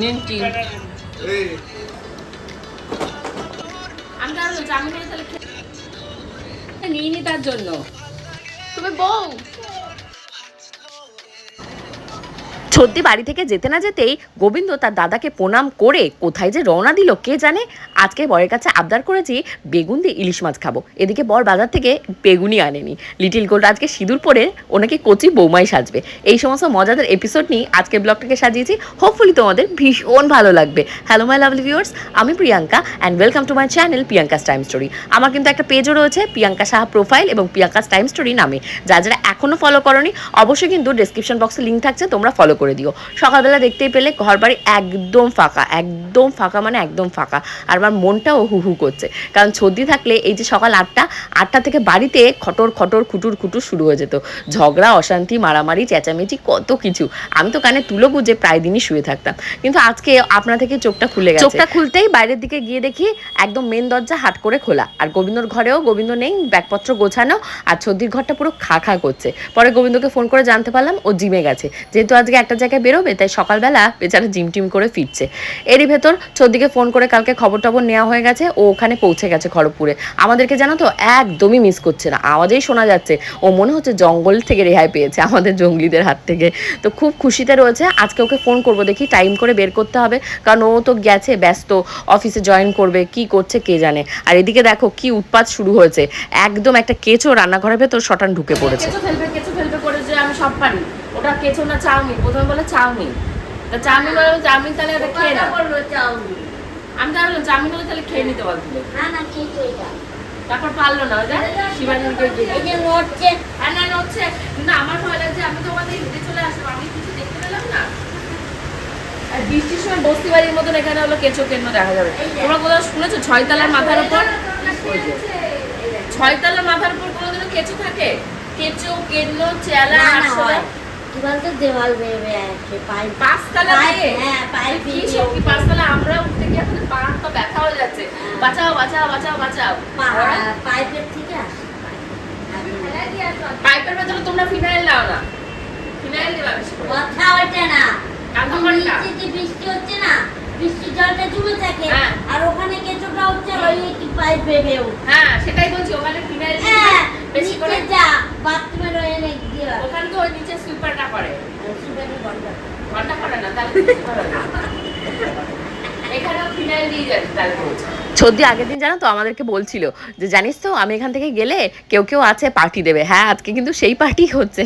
নিমটি আমি তাহলে তার জন্য। তুমি বউ। ছদ্দি বাড়ি থেকে যেতে না যেতেই গোবিন্দ তার দাদাকে প্রণাম করে কোথায় যে রওনা দিল, কে জানে? আজকে বরের কাছে আবদার করেছি, বেগুন দিয়ে ইলিশ মাছ খাব। এদিকে বর বাজার থেকে বেগুনই আনেনি। লিটিল গোল্ড আজকে সিঁদুর পরে ওনাকে কচি বৌমাই সাজবে। এই সমস্ত মজাদার এপিসোড নিয়ে আজকে ব্লগটাকে সাজিয়েছি। হোপফুলি তোমাদের ভীষণ ভালো লাগবে। হ্যালো মাই লাভলি ভিউয়ার্স আমি Priyanka and welcome to my channel Priyanka's time story আমার কিন্তু একটা পেজও রয়েছে প্রিয়াঙ্কা সাহা প্রোফাইল এবং প্রিয়াঙ্কাস টাইম স্টোরি নামে। যা যারা এখনও ফলো করনি, অবশ্যই কিন্তু ডিসক্রিপশন বক্সে লিঙ্ক থাকছে, তোমরা ফলো করে দিও। সকালবেলা দেখতেই পেলে ঘর বাড়ি একদম ফাঁকা একদম ফাঁকা মানে একদম ফাঁকা। আর আমার মনটাও হু হু করছে। কারণ সর্দি থাকলে এই যে সকাল আটটা আটটা থেকে বাড়িতে খটর খটর খুটুর খুটুর শুরু হয়ে যেত। ঝগড়া, অশান্তি, মারামারি, চেঁচামেচি, কত কিছু। আমি তো কানে তুলো গুজে প্রায় দিনই শুয়ে থাকতাম। কিন্তু আজকে আপনা থেকে চোখটা খুলে গেছে। চোখটা খুলতেই বাইরের দিকে গিয়ে দেখি একদম মেন দরজা হাট করে খোলা। আর গোবিন্দর ঘরেও গোবিন্দ নেই, ব্যাগপত্র গোছানো, আর সর্দির ঘরটা পুরো খা খা করছে। পরে গোবিন্দকে ফোন করে জানতে পারলাম ও জিমে গেছে। যেহেতু আজকে একটা জায়গায় বেরোবে, তাই সকালবেলা বেচারা জিম টিম করে ফিরছে। এরই ভেতর সর্দিকে ফোন করে কালকে খবর টবর নেওয়া হয়ে গেছে, ও ওখানে পৌঁছে গেছে খড়গপুরে। আমাদেরকে জানো তো, একদমই মিস করছে না। আওয়াজেই শোনা যাচ্ছে, ও মনে হচ্ছে জঙ্গল থেকে রেহাই পেয়েছে আমাদের জঙ্গলিদের হাত থেকে। তো খুব খুশিতে রয়েছে, আজকে ওকে ফোন করব দেখি টাইম করে বের করতে হবে। কারণ ও তো গেছে, ব্যস্ত অফিসে জয়েন করবে, কি করছে কে জানে। আর এদিকে দেখো কি উৎপাত শুরু হয়েছে। একদম একটা কেঁচো রান্নাঘরের ভেতর শটান ঢুকে পড়েছে। ফেলবে ফেলবে করে যে আমি সব পারি। ওটা কেঁচো না চাউমিন? প্রথমে বলে চাউমিন। তা চাউমিন বলে চাউমিন তাহলে ওটা খেয়ে না আমি তাহলে বললাম, চাউমিন হলে তাহলে খেয়ে নিতে পারছিলে তারপর পারল না যে শিবানীকে গিয়ে আর না না হচ্ছে না আমার ভয় লাগছে আমি তো ওখানে হেঁটে চলে আসলাম। আমি কিছু দেখতে পেলাম না। আর বৃষ্টির সময় বস্তি বাড়ির মতন এখানে হলো কেঁচো কেন্দ্র দেখা যাবে। তোমরা কোথাও শুনেছো ছয়তলার মাথার উপর? ছয়তলার মাথার উপর কোনোদিনও কেঁচো থাকে? কেঁচো কেন্ন চেলা আরশোলা দেওয়াল বেরোবে আছে পাইপ। পাঁচতলা পাইপ, হ্যাঁ, পাইপ কি সত্যি পাঁচতলা? আমরা উঠতে গিয়ে এখন পা হাত ব্যথা হয়ে যাচ্ছে। বাঁচাও বাঁচাও বাঁচাও বাঁচাও। পাইপের থেকে আসে। পাইপের ভেতরে তোমরা ফিনাইল দাও না। ফিনাইল দেবা কথা না। বৃষ্টি হচ্ছে না? বৃষ্টির জলটা জমে থাকে। হ্যাঁ। আর ওখানে কেঁচোটা হচ্ছে ওই পাইপ উঠে হ্যাঁ সেটাই বলছি ওখানে ফিনাইল হ্যাঁ বেশি করে যা এনে দিয়ে ওখানে তো ওই নিচে সুইপারটা করে বন্ধ। ঘণ্টা করে না তাহলে। এখানেও ফিনাইল দিয়ে যাচ্ছে তাহলে বলছে আগের দিন জানো তো আমাদেরকে বলছিল যে, জানিস তো, আমি এখান থেকে গেলে কেউ কেউ আছে পার্টি দেবে। হ্যাঁ আজকে কিন্তু সেই পার্টি হচ্ছে,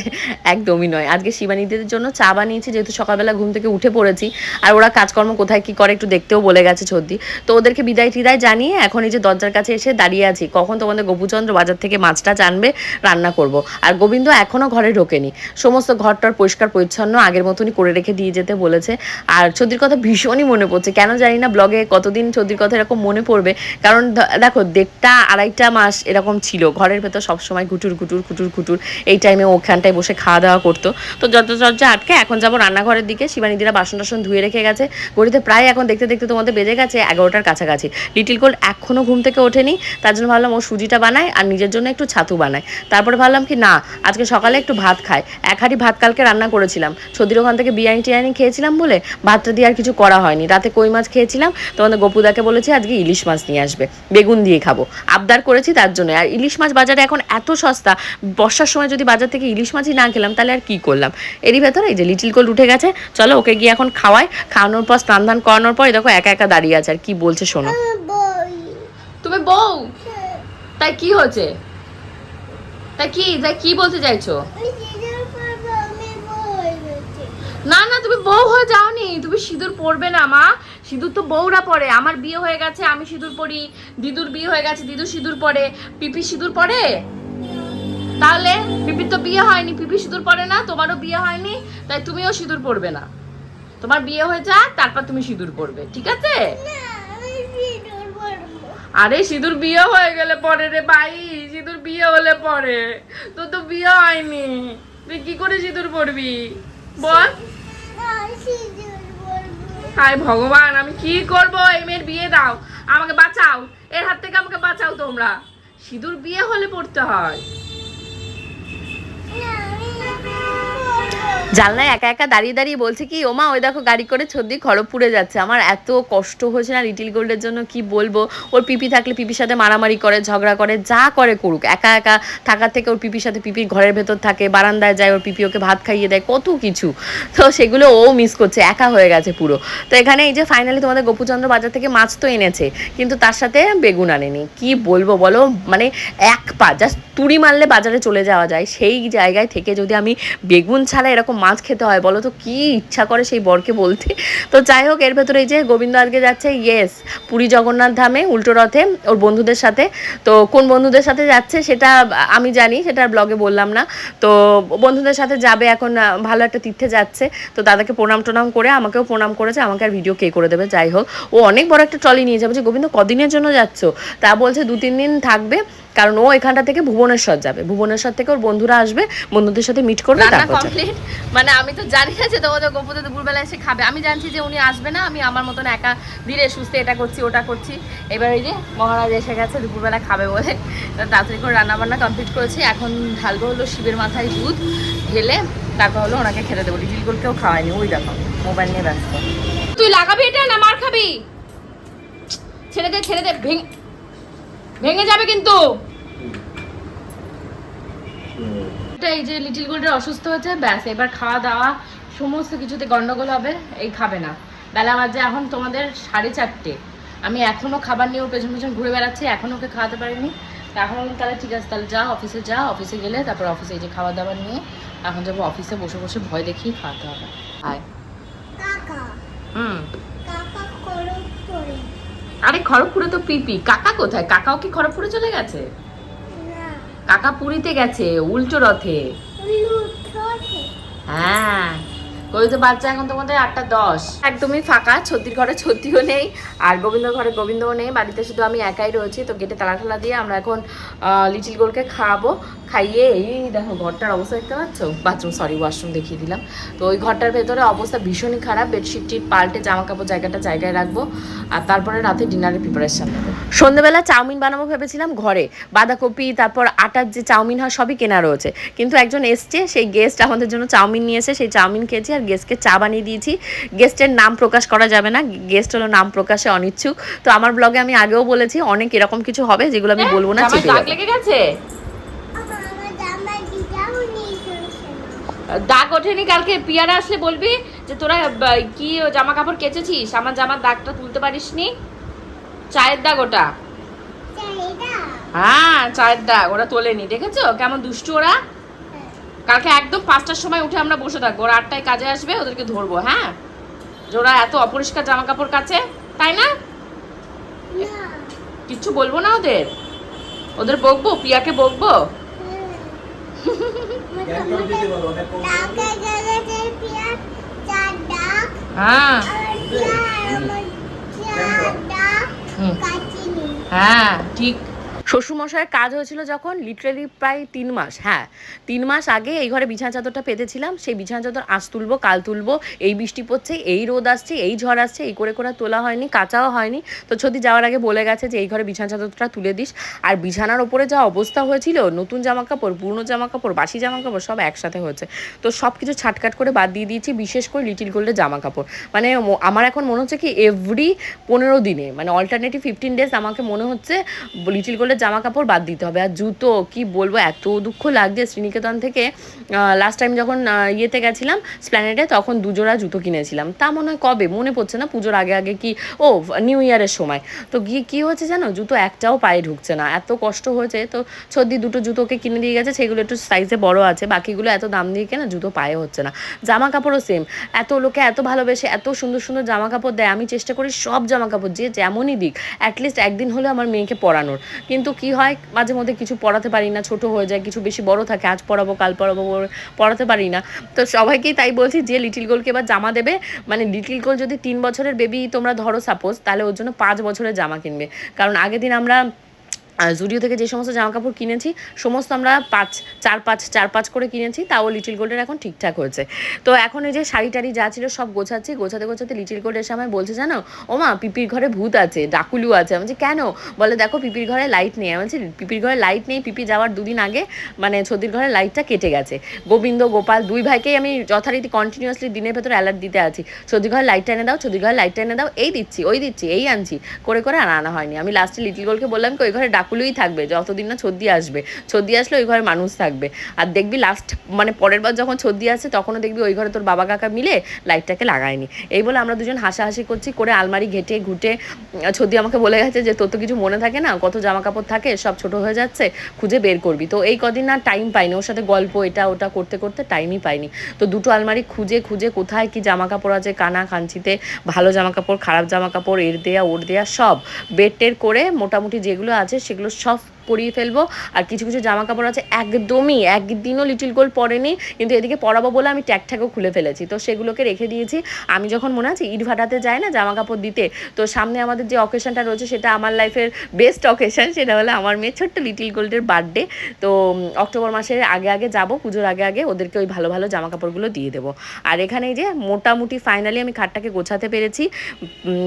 একদমই নয়। আজকে শিবানীদের জন্য চা বানিয়েছি, যেহেতু সকালবেলা ঘুম থেকে উঠে পড়েছি। আর ওরা কাজকর্ম কোথায়, কি করে একটু দেখতেও বলে গেছে সর্দি। তো ওদেরকে বিদায় টিদায় জানিয়ে এখন এই যে দরজার কাছে এসে দাঁড়িয়ে আছি, কখন তোমাদের গোপুচন্দ্র বাজার থেকে মাছটা জানবে, রান্না করব। আর গোবিন্দ এখনও ঘরে ঢোকেনি। সমস্ত ঘরটার পরিষ্কার পরিচ্ছন্ন আগের মতনই করে রেখে দিয়ে যেতে বলেছে। আর সর্দির কথা ভীষণই মনে পড়ছে। কেন জানি না ব্লগে কতদিন সর্দির কথা এরকম মনে পড়বে কারণ দেখো, দেড়টা, আড়াইটা মাস এরকম ছিল। ঘরের ভেতর সবসময় ঘুটুর ঘুটুর ঘুটুর ঘুটুর। এই টাইমে ওখানটায় বসে খাওয়া দাওয়া করতো। তো চর্চা আটকে এখন যাব রান্নাঘরের দিকে। শিবানীদিরা বাসন টাসন ধুয়ে রেখে গেছে। ঘড়িতে প্রায় এখন দেখতে দেখতে তোমাদের বেজে গেছে এগারোটার কাছাকাছি। লিটিল গোল্ড এখনও ঘুম থেকে ওঠেনি। তার জন্য ভাবলাম ও সুজিটা বানায় আর নিজের জন্য একটু ছাতু বানায়। তারপরে ভাবলাম কি, না, আজকে সকালে একটু ভাত খায়। এক হাঁড়ি ভাত কালকে রান্না করেছিলাম। সদির ওখান থেকে বিরিয়ানি টিরিয়ানি খেয়েছিলাম বলে ভাতটা দিয়ে আর কিছু করা হয়নি। রাতে কই মাছ খেয়েছিলাম? তোমাদের গোপুদাকে বলেছি আজকে ইলিশ মাছ নিয়ে আসবে। বেগুন দিয়ে খাব। আবদার করেছি তার জন্য আর ইলিশ মাছ বাজারে এখন এত সস্তা বর্ষার সময় যদি বাজার থেকে ইলিশ মাছই না খেলাম তাহলে আর কি করলাম? এরই ভেতরে এই যে লিটিল গোল উঠে গেছে চলো ওকে গিয়ে এখন খাওয়াই। খাওয়ানোর পর স্নান ধান করানোর পর দেখো একা একা দাঁড়িয়ে আছে। আর কি বলছে শোনো। তুমি বউ? তাই কি হয়েছে? তাই কি তাই কি বলতে চাইছো? না না তুমি বউ হয়ে যাওনি। তুমি সিঁদুর পরবে না মা। সিঁদুর তো বউরা পরে আমার বিয়ে হয়ে গেছে আমি সিঁদুর পরি দিদুর বিয়ে হয়ে গেছে দিদু সিঁদুর পরে পিপি সিঁদুর পরে? তাহলে পিপির তো বিয়ে হয়নি পিপি সিঁদুর পরে না তোমারও বিয়ে হয়নি তাই তুমিও সিঁদুর পরবে না। তোমার বিয়ে হয়ে যাক তারপর তুমি সিঁদুর পরবে ঠিক আছে? আরে সিঁদুর বিয়ে হয়ে গেলে পরে রে ভাই সিঁদুর বিয়ে হলে পরে। তোর তো বিয়ে হয়নি তুই কি করে সিঁদুর পরবি? বল। হায় ভগবান, আমি কি করব? এই মেয়ের বিয়ে দাও। আমাকে বাঁচাও। এর হাত থেকে আমাকে বাঁচাও তোমরা। সিঁদুর বিয়ে হলে পড়তে হয়। জানলায় একা একা দাঁড়িয়ে দাঁড়িয়ে বলছে কি, ওমা, ওই দেখো গাড়ি করে ছদ্দি খড়গপুরে যাচ্ছে। আমার এত কষ্ট হয়েছে না লিটিল গোল্ডের জন্য, কি বলব? ওর পিপি থাকলে পিপির সাথে মারামারি করে, ঝগড়া করে, যা করে করুক। একা একা থাকার থেকে ওর পিপির সাথে পিপির ঘরের ভেতর থাকে, বারান্দায় যায়, ওর পিপি ওকে ভাত খাইয়ে দেয়, কত কিছু। তো সেগুলো ও মিস করছে, একা হয়ে গেছে পুরো। তো এখানে এই যে ফাইনালি তোমাদের গোপুচন্দ্র বাজার থেকে মাছ তো এনেছে, কিন্তু তার সাথে বেগুন আনেনি। কি বলব বলো? মানে এক পা জাস্ট তুড়ি মারলে বাজারে চলে যাওয়া যায়। সেই জায়গায় থেকে যদি আমি বেগুন ছাড়া এরকম মাছ খেতে হয়, বলো তো কি ইচ্ছা করে সেই বরকে বলতে? তো যাই হোক, এর ভেতরে এই যে গোবিন্দ আজকে যাচ্ছে ইয়েস পুরী জগন্নাথ ধামে, উল্টো রথে, ওর বন্ধুদের সাথে। তো কোন বন্ধুদের সাথে যাচ্ছে সেটা আমি জানি, সেটা ব্লগে বললাম না। তো বন্ধুদের সাথে যাবে এখন ভালো একটা তীর্থে যাচ্ছে। তো দাদাকে প্রণাম টনাম করে, আমাকেও প্রণাম করেছে, আমাকে আর ভিডিও কে করে দেবে, যাই হোক। ও অনেক বড় একটা ট্রলি নিয়ে যাবে, যে গোবিন্দ কদিনের জন্য যাচ্ছ? তা বলছে দু তিন দিন থাকবে। কারণ ও এখানটা থেকে ভুবনেশ্বর যাবে। ভুবনেশ্বর থেকে ওর বন্ধুরা আসবে বন্ধুদের সাথে মিট করবে রান্না কমপ্লিট মানে আমি তো জানি না যে তোমাদের গোপুতে দুপুরবেলা এসে খাবে। আমি জানছি যে উনি আসবে না আমি আমার মতন একা ধীরে সুস্থে এটা করছি ওটা করছি। এবার এই যে মহারাজ এসে গেছে দুপুরবেলা খাবে বলে। তাড়াতাড়ি করে রান্না বান্না কমপ্লিট করেছি। এখন ঢালবো হলো শিবের মাথায় দুধ ঢেলে তারপর হলো ওনাকে খেতে দেবো। লিটিল গোলকেও খাওয়াইনি ওই দেখো মোবাইল নিয়ে ব্যস্ত। তুই লাগাবি এটা না মার খাবি? ছেড়ে দে ছেড়ে দে ভেঙে ভেঙে যাবে কিন্তু। এটা এই যে লিটিল গোল্ডের অসুস্থ হয়েছে ব্যাস এবার খাওয়া দাওয়া সমস্ত কিছুতে গন্ডগোল হবে এই খাবে না। বেলা বাজে এখন তোমাদের সাড়ে চারটে। আমি এখনও খাবার নিয়ে ওর পেছন পেছন ঘুরে বেড়াচ্ছি এখনও ওকে খাওয়াতে পারিনি। তা এখন তাহলে ঠিক আছে তাহলে যা অফিসে যা অফিসে গেলে তারপর অফিসে এই যে খাবার দাবার নিয়ে এখন যাব অফিসে বসে বসে ভয় দেখিয়ে খাওয়াতে হবে। আয় কাকা। হুম। আরে খড়গপুরে তো পিপি কাকা কোথায়? কাকাও কি খড়গপুরে চলে গেছে? কাকা পুরীতে গেছে উল্টো রথে। হ্যাঁ। কই তো বাচ্চা এখন তোমাদের আটটা দশ। একদমই ফাঁকা ছত্তির ঘরে ছত্তিও নেই আর গোবিন্দ ঘরে গোবিন্দও নেই বাড়িতে শুধু আমি একাই রয়েছি তো গেটে তালা ঠালা দিয়ে আমরা এখন লিটিল গোলকে খাওয়াবো খাইয়ে এই দেখো ঘরটার অবস্থা দেখতে পাচ্ছ? বাথরুম সরি ওয়াশরুম দেখিয়ে দিলাম। তো ওই ঘরটার ভেতরে অবস্থা ভীষণই খারাপ বেডশিট টিট পাল্টে জামা কাপড় জায়গাটা জায়গায় রাখব আর তারপরে রাতে ডিনারের প্রিপারেশন নেব। সন্ধ্যেবেলা চাউমিন বানাবো ভেবেছিলাম ঘরে বাঁধাকপি তারপর আটার যে চাউমিন হয় সবই কেনা রয়েছে কিন্তু একজন এসছে সেই গেস্ট আমাদের জন্য চাউমিন নিয়ে এসে সেই চাউমিন খেয়েছি আর গেস্টকে চা বানিয়ে দিয়েছি। গেস্টের নাম প্রকাশ করা যাবে না। গেস্ট হলো নাম প্রকাশে অনিচ্ছুক। তো আমার ব্লগে আমি আগেও বলেছি অনেক এরকম কিছু হবে যেগুলো আমি বলব না লেগে গেছে? দাগ ওঠেনি কালকে। পিয়ারা আসলে বলবি যে তোরা কি জামা কাপড় কেচেছিস? আমার জামার দাগটা তুলতে পারিসনি। চায়ের দাগ ওটা। হ্যাঁ চায়ের দাগ। ওরা তোলেনি দেখেছ? কেমন দুষ্টু ওরা। কালকে একদম পাঁচটার সময় উঠে আমরা বসে থাকব। ওরা আটটায় কাজে আসবে ওদেরকে ধরবো হ্যাঁ? যে ওরা এত অপরিষ্কার জামা কাপড় কাছে তাই না? কিচ্ছু বলব না ওদের? ওদের বকবো? পিয়াকে বকবো? হ্যাঁ। কাচিনি। হ্যাঁ ঠিক। শ্বশুরমশাইয়ের কাজ হয়েছিল যখন লিটারেলি প্রায় তিন মাস হ্যাঁ তিন মাস আগে এই ঘরে বিছানা চাদরটা পেতেছিলাম, সেই বিছানা চাদর আজ তুলবো, কাল তুলবো, এই বৃষ্টি পড়ছে, এই রোদ আসছে, এই ঝড় আসছে, এই করে করে তোলা হয়নি, কাঁচাও হয়নি। তো যদি যাওয়ার আগে বলে গেছে যে এই ঘরে বিছানা চাদরটা তুলে দিস। আর বিছানার ওপরে যা অবস্থা হয়েছিল, নতুন জামা কাপড় পুরনো জামা কাপড় বাসি জামা কাপড় সব একসাথে হয়েছে। তো সব কিছু ছাটকাট করে বাদ দিয়ে দিয়েছি, বিশেষ করে লিটিল গোল্ডের জামা কাপড় মানে আমার এখন মনে হচ্ছে কি এভরি পনেরো দিনে মানে অল্টারনেটিভ ফিফটিন ডেজ আমাকে মনে হচ্ছে লিটিল গোল্ডের জামা কাপড় বাদ দিতে হবে। আর জুতো, কি বলব, এত দুঃখ লাগছে শ্রীনিকেতন থেকে। লাস্ট টাইম যখন ইয়েতে গেছিলাম স্প্ল্যানেডে তখন দুজোড়া জুতো কিনেছিলাম। তা মনে হয় কবে? মনে পড়ছে না? পুজোর আগে আগে কি? ও নিউ ইয়ারের সময়। তো গিয়ে কী হয়েছে জানো? জুতো একটাও পায়ে ঢুকছে না। এত কষ্ট হয়েছে। তো সর্দি দুটো জুতোকে কিনে দিয়ে গেছে। সেগুলো একটু সাইজে বড় আছে। বাকিগুলো এত দাম দিয়ে কেনা জুতো পায়ে হচ্ছে না। জামা কাপড়ও সেম এত লোকে এত ভালোবেসে এত সুন্দর সুন্দর জামা কাপড় দেয়। আমি চেষ্টা করি সব জামা কাপড় যে যেমনই দিক অ্যাটলিস্ট একদিন হলে আমার মেয়েকে পরানোর। কিন্তু কি হয়? মাঝে মধ্যে কিছু পড়াতে পারি না, ছোট হয়ে যায়, কিছু বেশি বড় থাকে, আজ পড়াবো, কাল পড়াবো পড়াতে পারি না। তো সবাইকেই তাই বলছি যে লিটিল গোলকে এবার জামা দেবে। মানে লিটিল গোল যদি তিন বছরের বেবি তোমরা ধরো সাপোজ তাহলে ওর জন্য পাঁচ বছরের জামা কিনবে। কারণ আগের দিন আমরা জুডিও থেকে যে সমস্ত জামা কাপড় কিনেছি, সমস্ত আমরা পাঁচ, চার পাঁচ চার পাঁচ করে কিনেছি, তাও লিটিল গোল্ডের এখন ঠিকঠাক হয়েছে। তো এখন এই যে শাড়ি টাড়ি যা ছিল সব গোছাচ্ছি, গোছাতে গোছাতে লিটিল গোল্ড এসে আমায় বলছে, জানো ও মা পিপির ঘরে ভূত আছে, ডাকুলু আছে। আমি কেন? বলে, দেখো, পিপির ঘরে লাইট নেই। আমি বলছি, পিপির ঘরে লাইট নেই, পিপি যাওয়ার দুদিন আগে মানে ছদির ঘরে লাইটটা কেটে গেছে। গোবিন্দ, গোপাল দুই ভাইকেই আমি যথারীতি কন্টিনিউয়াসলি দিনের ভেতরে অ্যালার্ট দিতে আছি। ছদির ঘরে লাইটটা এনে দাও, ছদির ঘরে লাইটটা এনে দাও। এই দিচ্ছি, ওই দিচ্ছি, এই আনছি, করে করে আর আনা হয়নি। আমি লাস্টে লিটিল গোল্ডকে বললাম কি, ওই ঘরে ডাকুলুই থাকবে, যতদিন না ছদ্দি আসবে। ছদ্দি আসলে ওই ঘরে মানুষ থাকবে। আর দেখবি লাস্ট মানে পরের বার যখন ছদ্দি আসছে তখনও দেখবি ওই ঘরে তোর বাবা কাকা মিলে লাইটটাকে লাগায়নি। এই বলে আমরা দুজন হাসাহাসি করছি, করে আলমারি ঘেটে ঘুটে ছদ্দি আমাকে বলে গেছে যে তোর তো কিছু মনে থাকে না, কত জামা কাপড় থাকে, সব ছোট হয়ে যাচ্ছে, খুঁজে বের করবি। তো এই কদিন না টাইম পাইনি, ওর সাথে গল্প এটা ওটা করতে করতে টাইমই পাইনি। তো দুটো আলমারি খুঁজে খুঁজে কোথায় কি জামা কাপড় আছে, কানা খাঞ্চিতে, ভালো জামা কাপড় খারাপ জামা কাপড় এর দেয়া, ওর দেয়া, সব। বেড টের করে মোটামুটি যেগুলো আছে, সেগুলো সব পরিয়ে ফেলব। আর কিছু কিছু জামা কাপড় আছে একদমই, একদিনও লিটিল গোল পরেনি, কিন্তু এদিকে পরাবো বলে আমি ট্যাগ ট্যাগও খুলে ফেলেছি। তো সেগুলোকে রেখে দিয়েছি। আমি যখন মনে আছে ইট ভাটাতে যাই না জামা কাপড় দিতে, তো সামনে আমাদের যে অকেশনটা রয়েছে সেটা আমার লাইফের বেস্ট অকেশন সেটা হলো আমার মেয়ে ছোট্ট লিটিল গোল্ডের বার্থডে তো অক্টোবর মাসের আগে আগে যাব, পুজোর আগে আগে ওদেরকে ওই ভালো ভালো জামা কাপড়গুলো দিয়ে দেবো। আর এখানে যে মোটামুটি ফাইনালি আমি খাটটাকে গোছাতে পেরেছি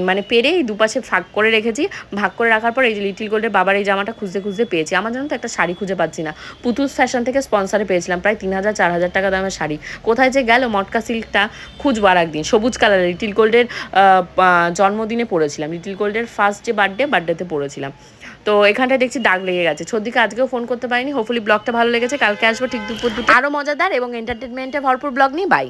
মানে পেরে দুপাশে ভাগ করে রেখেছি। ভাগ করে রাখার পর এই যে লিটিল গোল্ডের বাবার এই জামাটা খুঁজতে খুঁজতে পেয়েছি। আমার জন্য তো একটা শাড়ি খুঁজে পাচ্ছি না। পুতুস ফ্যাশন থেকে স্পন্সারে পেয়েছিলাম, প্রায় তিন হাজার, চার হাজার টাকা দামের শাড়ি। কোথায় যে গেল, মটকা সিল্কটা খুঁজবো আর একদিন। সবুজ কালারের লিটিল গোল্ডের জন্মদিনে পড়েছিলাম। লিটিল গোল্ডের ফার্স্ট যে বার্থডে বার্থডেতে পড়েছিলাম। তো এখানটায় দেখছি দাগ লেগে গেছে। ছদিকে আজকেও ফোন করতে পারিনি। হোপফুলি ব্লগটা ভালো লেগেছে। কালকে আসব ঠিক দুপুর দুটো। আরও মজাদার এবং এন্টারটেনমেন্টে ভরপুর ব্লগ নিয়ে। বাই